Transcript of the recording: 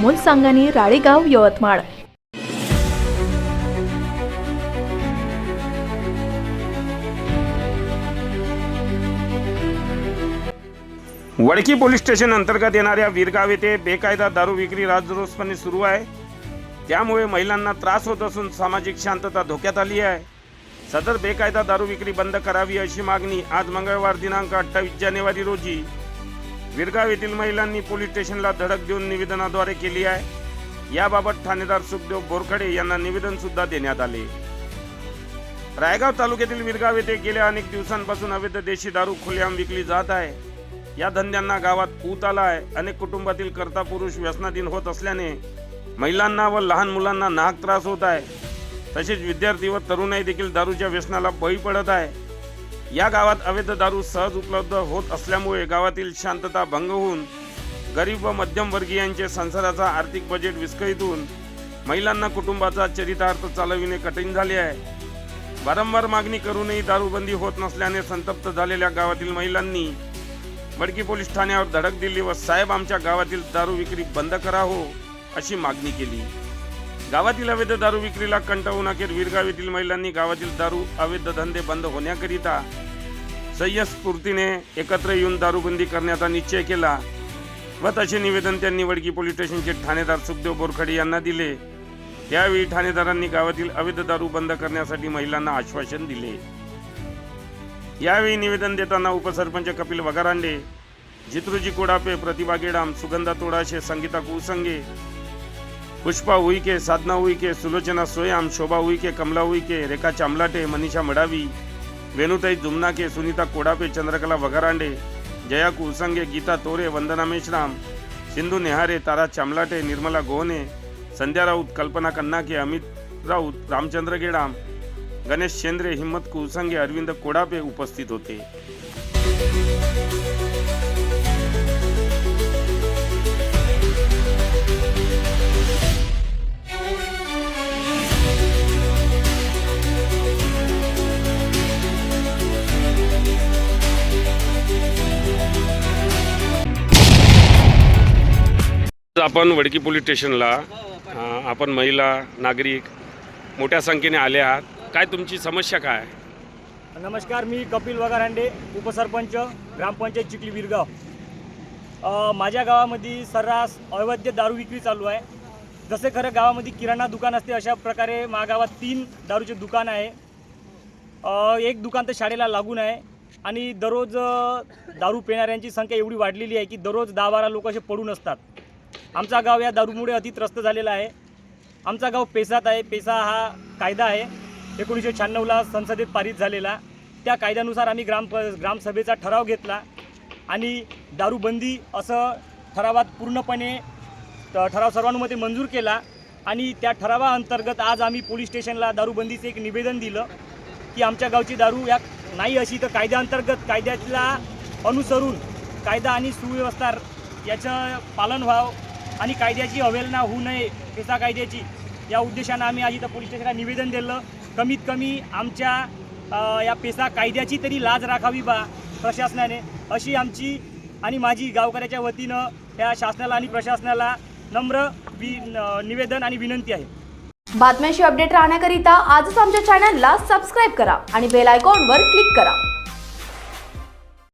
Amol Sangani Ralegaon Yavatmal. Wadki police station अंतर्गत येणाऱ्या वीरगाव येथे बेकायदा दारू विक्री राजरोसपणे सुरू आहे. त्यामुळे महिलांना त्रास होत असून सामाजिक शांतता धोक्यात आली आहे. सदर बेकायदा दारू विक्री बंद करावी अशी मागणी आज मंगळवार दिनांक अठ्ठावीस जानेवारी रोजी विरगाव येथील महिलांनी पोलीस स्टेशनला धडक देऊन निवेदनाद्वारे केली आहे. याबाबत ठाणेदार सुखदेव बोरखडे यांना निवेदन सुद्धा देण्यात आले. रायगाव तालुक्यातील विरगाव येथे गेल्या अनेक दिवसांपासून अवैध देशी दारू खुलेआम विकली जात आहे. या धंद्यांना गावात पूत आला आहे. अनेक कुटुंबातील कर्ता पुरुष व्यसनाधीन होत असल्याने महिलांना व लहान मुलांना नाहक त्रास होत आहे. तसेच विद्यार्थी व तरुणाई देखील दारूच्या व्यसनाला बळी पडत आहे. या गावात अवैध दारू सहज उपलब्ध होत असल्यामुळे गावातील शांतता भंग होऊन गरीब व मध्यमवर्गीयांचे संसाराचा आर्थिक बजेट विस्कळीत होऊन महिलांना कुटुंबाचा चरितार्थ चालविणे कठीण झाले आहे. वारंवार मागणी करूनही दारूबंदी होत नसल्याने संतप्त झालेल्या गावातील महिलांनी बडकी पोलीस ठाण्यावर धडक दिली व साहेब आमच्या गावातील दारू विक्री बंद करा हो अशी मागणी केली. गावातील अवैध दारू विक्रीला कंटाळून अखेर विरगाव येथील महिलांनी गावातील दारू अवैध धंदे बंद होण्याकरिता सह्यस्फूर्तीने एकत्र येऊन दारूबंदी करण्याचा निश्चय केला. व तसे निवेदन त्यांनी वडकी पोलीस स्टेशनचे ठाणेदार सुखदेव बोरखडे यांना दिले. त्यावेळी ठाणेदारांनी गावातील अवैध दारू बंद करण्यासाठी महिलांना आश्वासन दिले. यावेळी निवेदन देताना उपसरपंच कपिल वगारांडे जित्रुजी कोडापे प्रतिभा गेडाम सुगंधा तोडाशे संगीता कुसंगे पुष्पा उईके साधना उईके सुलोचना सोयाम शोभा उईके कमला उईके रेखा चामलाटे मनीषा मडावी वेणुताई जुमनाके सुनीता कोडापे चंद्रकला वघारांडे जया कुलसंगे गीता तोरे वंदना मेश्राम सिंधू नेहारे तारा चामलाटे निर्मला गोहने संध्या राऊत कल्पना कन्नाके अमित राऊत रामचंद्र गेडाम गणेश शेंद्रे हिम्मत कुलसंगे अरविंद कोडापे उपस्थित होते। आपण वडकी पोलीस स्टेशनला आपण महिला नागरिक मोठ्या संख्येने आले आहात. काय तुमची समस्या काय? नमस्कार मी कपिल वगारांडे उपसरपंच ग्रामपंचायत चिखली विरगाव माझ्या गावामध्ये सर्रास अवैध दारू विक्री चालू आहे. जसे खरं गावामध्ये किराणा दुकान असते अशा प्रकारे गावात तीन दारूचे दुकान आहे. एक दुकान तर शाळेला लागून आहे आणि दररोज दारू पिणाऱ्यांची संख्या एवढी वाढलेली आहे की दररोज दहा बारा लोक असे पडून असतात. आमचा गाव या दारूमुळे अतित्रस्त झालेला आहे. आमचा गाव पेसात आहे. पेसा हा कायदा आहे. एकोणीसशे शहाण्णवला संसदेत पारित झालेला. त्या कायद्यानुसार आम्ही ग्राम ग्रामसभेचा ठराव घेतला. आणि दारूबंदी असं ठरावात पूर्णपणे ठराव सर्वानुमते मंजूर केला. आणि त्या ठरावाअंतर्गत आज आम्ही पोलीस स्टेशनला दारूबंदीचं एक निवेदन दिलं की आमच्या गावची दारू या नाही अशी तर कायद्याअंतर्गत कायद्याला अनुसरून कायदा आणि सुव्यवस्था याचं पालन व्हावं. आणि कायद्याची अवहेलना होऊ नये पेसा कायद्याची. या उद्देशानं आम्ही आज इथं पोलीस स्टेशनला निवेदन दिलं. कमीत कमी आमच्या या पेसा कायद्याची तरी लाज राखावी बा प्रशासनाने. अशी आमची आणि माझी गावकऱ्याच्या वतीनं या शासनाला आणि प्रशासनाला नम्र वि निवेदन आणि विनंती आहे. बातम्यांशी अपडेट राहण्याकरिता आजच आमच्या चॅनलला सबस्क्राईब करा आणि बेल आयकॉनवर क्लिक करा.